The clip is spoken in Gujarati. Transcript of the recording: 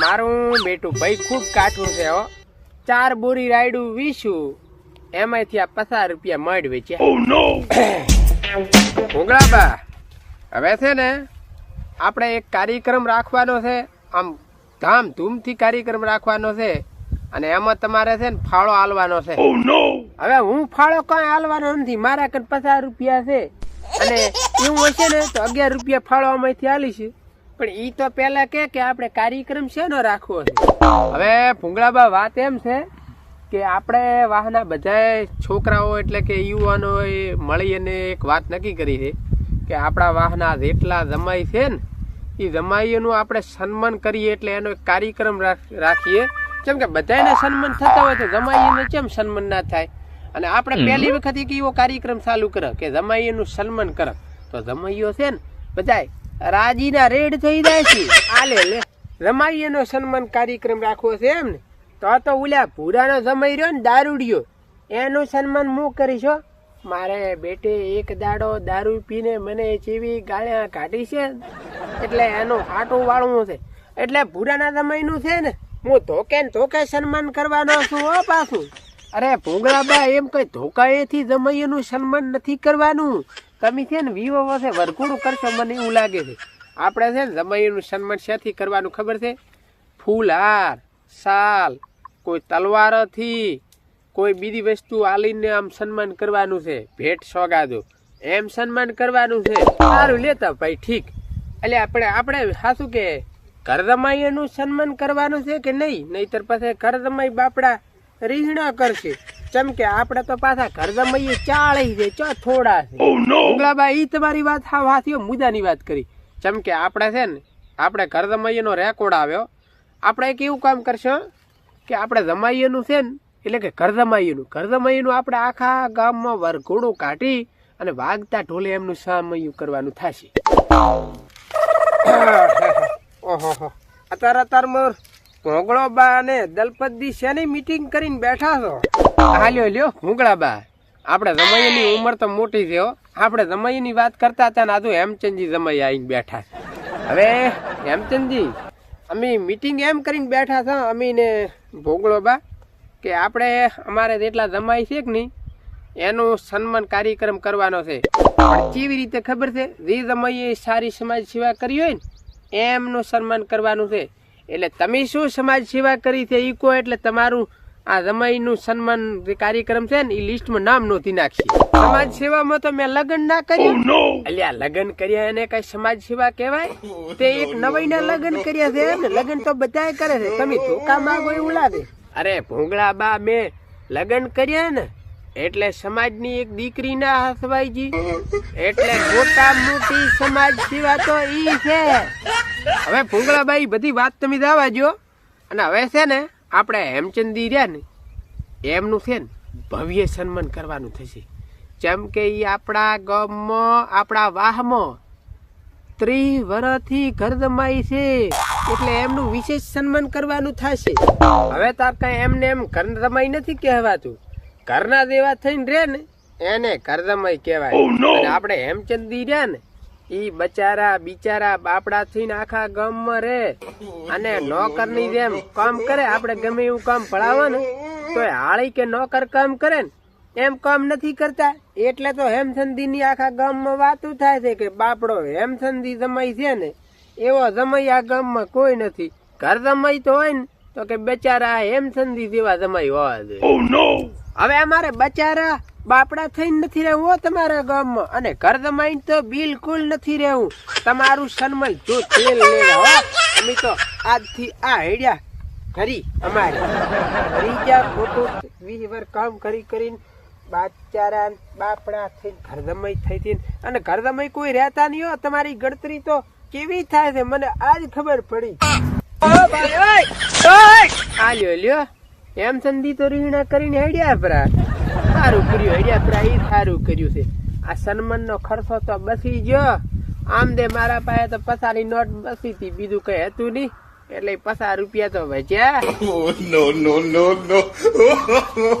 મારું બેટું ભાઈ ખૂબ કાચું છે હો. ચાર બોરી રાયડું વીશું. એમાંથી આ પચાસ રૂપિયા મળ વેચ્યા. ભૂંગળાબા હવે છે ને આપણે એક કાર્યક્રમ રાખવાનો છે. આમ ધામધૂમથી કાર્યક્રમ રાખવાનો છે. અને એમાં તમારે છે ને ફાળો હાલવાનો છે. હવે હું ફાળો કઈ હાલવાનો નથી. મારા કન પચાસ રૂપિયા છે. અને એવું હશે ને તો અગિયાર રૂપિયા ફાળો આમાંથી આલીશ. પણ ઈ તો પેલા કે કે આપણે કાર્યક્રમ શેનો રાખવો છે? હવે ભૂંગળાબા વાત એમ છે કે આપણે વાહના બધા છોકરાઓ એટલે કે યુવાનો મળી અને એક વાત નક્કી કરી છે કે આપણા વાહના જેટલા જમાઈ છે ને એ જમાઈઓનું આપણે સન્માન કરીએ એટલે એનો એક કાર્યક્રમ રાખીએ. કેમ કે બધાને સન્માન થતા હોય તો જમાઈઓને કેમ સન્માન ના થાય? અને આપણે પહેલી વખત એક એવો કાર્યક્રમ ચાલુ કરે કે જમાઈઓનું સન્માન કરે. તો જમાઈઓ છે ને બધાય રાજીના રેડ થઈ જાય છે. આલે લે. રમાઈએનો સન્માન કાર્યક્રમ રાખવો છે એમ ને? તો તો ઓલા ભૂરાનો જમાઈ રહ્યો ને દારૂડિયો. એનું સન્માન હું કરીશ મારે બેટે એક દાડો દારૂ પીને મને જેવી ગાળ્યા કાઢી છે. એટલે એનું હાટું વાળવું છે. એટલે ભૂરાના જમાઈનું છે ને, હું ધોકે ને ધોકે સન્માન કરવાનો છું હો પાછું. અરે ભૂંગળાબા, એમ કઈ ધોકાએથી જમાઈનું સન્માન નથી કરવાનું? તમે છે ને વિવો છે, વરઘોડું કરશો મને એવું લાગે છે. આપણે છે ને, જમાઈનું સન્માન શેથી કરવાનું ખબર છે? ફૂલહાર શાલ કોઈ તલવારથી, કોઈ બીજી વસ્તુ આલીને આમ સન્માન કરવાનું છે. ભેટ સોગાદો. એમ સન્માન કરવાનું છે. સારું, લેતા ભાઈ, ઠીક. એટલે આપણે આપણે સાસું કે ઘર જમાઈનું સન્માન કરવાનું છે કે નહીં? નહીતર પછી જમાઈ બાપડા રીહણા કરશે. ચમ કે આપણે તો પાછા કરદમાઈએ ચાળી છે ચો થોડા છે. ઉંગલાબા ઈ તમારી વાત હા વાસીઓ મુદ્દાની વાત કરી. ચમ કે આપણે છે ને આપણે કરદમાઈનો રેકોર્ડ આવ્યો. આપણે એક એવું કામ કરશું કે આપણે જમાઈએનું છે ને એટલે કે કરદમાઈનું કરદમાઈનું આપણે આખા ગામમાં વરઘોડું કાઢી અને વાગતા ઢોલે એમનું સામયું કરવાનું થશે. ઓહો અત્યારે અત્યારમાં ભોગળો બા અને દલપતજી શેની મીટિંગ કરીને બેઠા છો? હાલ્યો લ્યો ભૂંગળા બા આપણે જમાઈની ઉંમર તો મોટી છે, હો. આપણે જમાઈની વાત કરતા હતા ને આજુ હેમચંદજી જમાઈ આવીને બેઠા હવે, હેમચંદજી, અમે મીટિંગ એમ કરીને બેઠા હતા અમે ને બા કે આપણે અમારે જેટલા જમાઈ છે કે નહીં? એનું સન્માન કાર્યક્રમ કરવાનો છે. કેવી રીતે ખબર છે? જે જમાઈએ સારી સમાજ સેવા કરી હોય ને, એમનું સન્માન કરવાનું છે. એટલે તમે શું સમાજ સેવા કરી છે? ઈ કહો, એટલે તમારું આ જમાઈનું સન્માન જે કાર્યક્રમ છે ને એ લિસ્ટમાં નામ નોંધી નાખશે. સમાજ સેવામાં તો મેં લગ્ન ના કર્યું. અલ્યા લગ્ન કર્યા એને કઈ સમાજ સેવા કહેવાય? તે એક નવાઈના લગ્ન કર્યા છે ને લગ્ન તો બધાય કરે છે. તમે ધોકા માંગો એવું લાગે. અરે ભૂંગળા બા મેં લગ્ન કર્યા ને એટલે સમાજની એક દીકરી ના હસવાઈજી એટલે મોટા મોટી સમાજ સેવા તો ઈ છે. હવે ભૂંગળાબાઈ બધી વાત તમે જવા જો અને હવે છે ને આપણે હેમચંદી રહ્યા ને એમનું છે ને ભવ્ય સન્માન કરવાનું થશે. જેમ કે ઈ આપણા ગામમાં આપણા વાહમાં ત્રિવરથી વર્ષથી ઘરદમાઈ છે એટલે એમનું વિશેષ સન્માન કરવાનું થશે. હવે તાર કઈ એમને એમ ઘરદમાઈ નથી કહેવાતું. ઘરના દેવા થઈને રે ને એને ઘરદમાઈ કહેવાય. આપણે હેમચંદી રહ્યા ને ઈ બચારા બિચારા બાપડા થી આખા ગામમાં રે. અને નોકરની જેમ કામ કરે આપણે ગમે એવું કામ ભણાવો ને તો હાળી કે નોકર કામ કરે ને એમ કામ નથી કરતા. એટલે તો હેમચંદી ની આખા ગામમાં વાતું થાય છે કે બાપડો હેમચંદી જમાઈ છે ને એવો જમાઈ આ ગામમાં કોઈ નથી. ઘર જમાઈ તો હોય ને તો કે બેચારા હેમચંદી જેવા જમાઈ હોવા જોઈએ. હવે અમારે બચારા બાપડા થઈને નથી રહેવું તમારા ગામમાં. અને ઘર જમાઈને તો બિલકુલ નથી રહેવું. તમારું સન્માન જો તેલ લેવા હો. અમે તો આજથી આ હેડ્યા ઘરી અમારે. જ્યાં ખોટું વીસ વાર કામ કરી કરીને બાચારા બાપડા થઈને ઘર જમાઈ થઈ હતી અને ઘર જમાઈ કોઈ રહેતા નહીં હો. તમારી ગણતરી તો કેવી થાય છે? મને આજ ખબર પડી. ઓ આ લ્યો લ્યો એમ સંધી તો રીણા કરીને હેડ્યા પરા સારું કર્યું હેડ્યા પરા, ઈ સારું કર્યું છે. આ સન્માન નો ખર્ચો તો બસી ગયો. આમ દે મારા પાસે તો પસારી નોટ બસી હતી, બીજું કઈ હતું નહીં. એટલે પસાર રૂપિયા તો બચ્યા નો નો નો no.